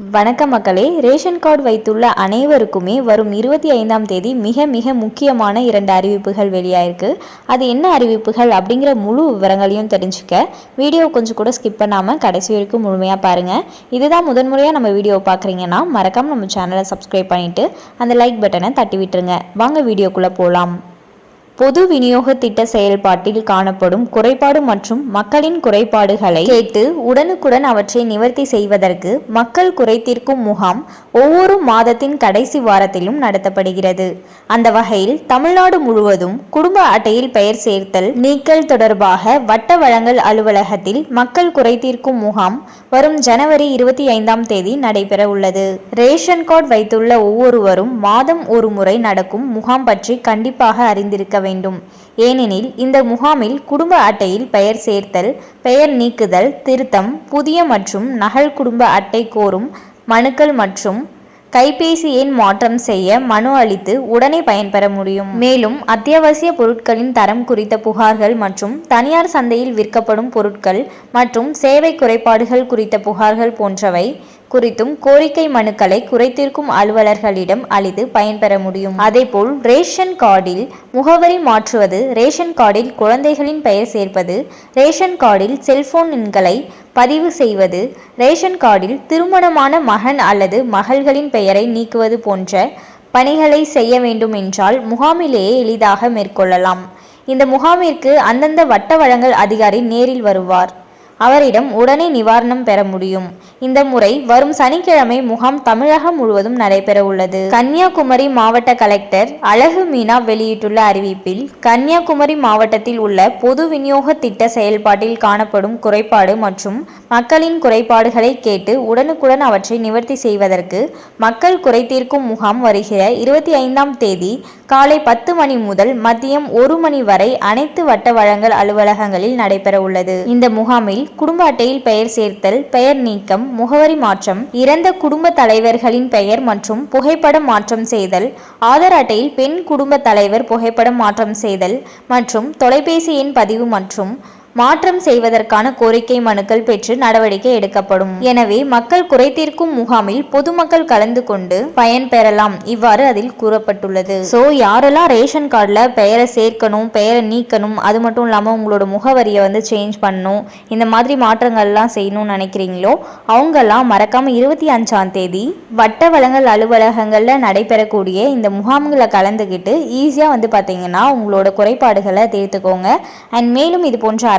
வணக்கம் மக்களே. Ration card வைத்துள்ள அனைவருக்குமே வரும் இருபத்தி ஐந்தாம் தேதி மிக மிக முக்கியமான இரண்டு அறிவிப்புகள் வெளியாயிருக்கு. அது என்ன அறிவிப்புகள் அப்படிங்கிற முழு விவரங்களையும் தெரிஞ்சுக்க வீடியோ கொஞ்சம் கூட ஸ்கிப் பண்ணாமல் கடைசி வரைக்கும் முழுமையாக பாருங்கள் இதுதான் முதன்முறையாக நம்ம வீடியோ பார்க்குறீங்கன்னா மறக்காமல் நம்ம சேனலை சப்ஸ்கிரைப் பண்ணிவிட்டு அந்த லைக் பட்டனை தட்டி விட்டுருங்க. வாங்க வீடியோக்குள்ளே போகலாம் பொது விநியோக திட்ட செயல்பாட்டில் காணப்படும் குறைபாடு மற்றும் மக்களின் குறைபாடுகளை கேட்டு உடனுக்குடன் அவற்றை நிவர்த்தி செய்வதற்கு மக்கள் குறைதீர்க்கும் முகாம் ஒவ்வொரு மாதத்தின் கடைசி வாரத்திலும் நடத்தப்படுகிறது. அந்த வகையில் தமிழ்நாடு முழுவதும் குடும்ப அட்டையில் பெயர் சேர்த்தல் நீக்கல் தொடர்பாக வட்ட வழங்கல் அலுவலகத்தில் மக்கள் குறைதீர்க்கும் முகாம் வரும் ஜனவரி இருபத்தி ஐந்தாம் தேதி நடைபெற உள்ளது. ரேஷன் கார்டு வைத்துள்ள ஒவ்வொருவரும் மாதம் ஒரு முறை நடக்கும் முகாம் பற்றி கண்டிப்பாக அறிந்திருக்க வேண்டும். வேண்டும். ஏனெனில் இந்த முகாமில் குடும்ப அட்டையில் பெயர் சேர்த்தல் பெயர் நீக்குதல் திருத்தம் புதிய மற்றும் நகல் குடும்ப அட்டை கோரும் மனுக்கள் மற்றும் கைபேசி எண் மாற்றம் செய்ய மனு அளித்து உடனே பயன்பெற முடியும். மேலும் அத்தியாவசிய பொருட்களின் தரம் குறித்த புகார்கள் மற்றும் தனியார் சந்தையில் விற்கப்படும் பொருட்கள் மற்றும் சேவை குறைபாடுகள் குறித்த புகார்கள் போன்றவை குறித்தும் கோரிக்கை மனுக்களை குறைத்திருக்கும் அலுவலர்களிடம் அளித்து பயன்பெற முடியும். அதேபோல் ரேஷன் கார்டில் முகவரி மாற்றுவது ரேஷன் கார்டில் குழந்தைகளின் பெயர் சேர்ப்பது ரேஷன் கார்டில் செல்போன் எண்களை பதிவு செய்வது ரேஷன் கார்டில் திருமணமான மகன் அல்லது மகள்களின் பெயரை நீக்குவது போன்ற பணிகளை செய்ய வேண்டும் என்றால் முகாமிலேயே எளிதாக மேற்கொள்ளலாம். இந்த முகாமிற்கு அந்தந்த வட்ட வழங்கல் அதிகாரி நேரில் வருவார். அவரிடம் உடனே நிவாரணம் பெற முடியும். இந்த முறை வரும் சனிக்கிழமை முகாம் தமிழகம் முழுவதும் நடைபெற உள்ளது கன்னியாகுமரி மாவட்ட கலெக்டர் அழகு மீனா வெளியிட்டுள்ள அறிவிப்பில் கன்னியாகுமரி மாவட்டத்தில் உள்ள பொது விநியோக திட்ட செயல்பாட்டில் காணப்படும் குறைபாடு மற்றும் மக்களின் குறைபாடுகளை கேட்டு உடனுக்குடன் அவற்றை நிவர்த்தி செய்வதற்கு மக்கள் குறைதீர்க்கும் முகாம் வருகிற இருபத்தி ஐந்தாம் தேதி காலை பத்து மணி முதல் மதியம் ஒரு மணி வரை அனைத்து வட்ட வழங்கல் அலுவலகங்களில் நடைபெற உள்ளது இந்த முகாமில் குடும்ப அட்டையில் பெயர் சேர்த்தல் பெயர் நீக்கம் முகவரி மாற்றம் இறந்த குடும்ப தலைவர்களின் பெயர் மற்றும் புகைப்படம் மாற்றம் செய்தல் ஆதார் அட்டையில் பெண் குடும்ப தலைவர் புகைப்படம் மாற்றம் செய்தல் மற்றும் தொலைபேசி எண் பதிவு மற்றும் மாற்றம் செய்வதற்கான கோரிக்கை மனுக்கள் பெற்று நடவடிக்கை எடுக்கப்படும். எனவே மக்கள் குறைதீர்க்கும் முகாமில் பொதுமக்கள் கலந்து கொண்டு பயன் பெறலாம். இவ்வாறு அதில் கூறப்பட்டுள்ளது. ஸோ யாரெல்லாம் ரேஷன் கார்டில் பெயரை சேர்க்கணும் பெயரை நீக்கணும் அது மட்டும் இல்லாமல் உங்களோட முகவரியை வந்து சேஞ்ச் பண்ணணும் இந்த மாதிரி மாற்றங்கள்லாம் செய்யணும்னு நினைக்கிறீங்களோ அவங்கெல்லாம் மறக்காம இருபத்தி அஞ்சாம் தேதி வட்ட வளங்கள் அலுவலகங்களில் நடைபெறக்கூடிய இந்த முகாம்களை கலந்துக்கிட்டு ஈஸியாக வந்து பார்த்தீங்கன்னா உங்களோட குறைபாடுகளை தீர்த்துக்கோங்க. அண்ட் மேலும் இது போன்ற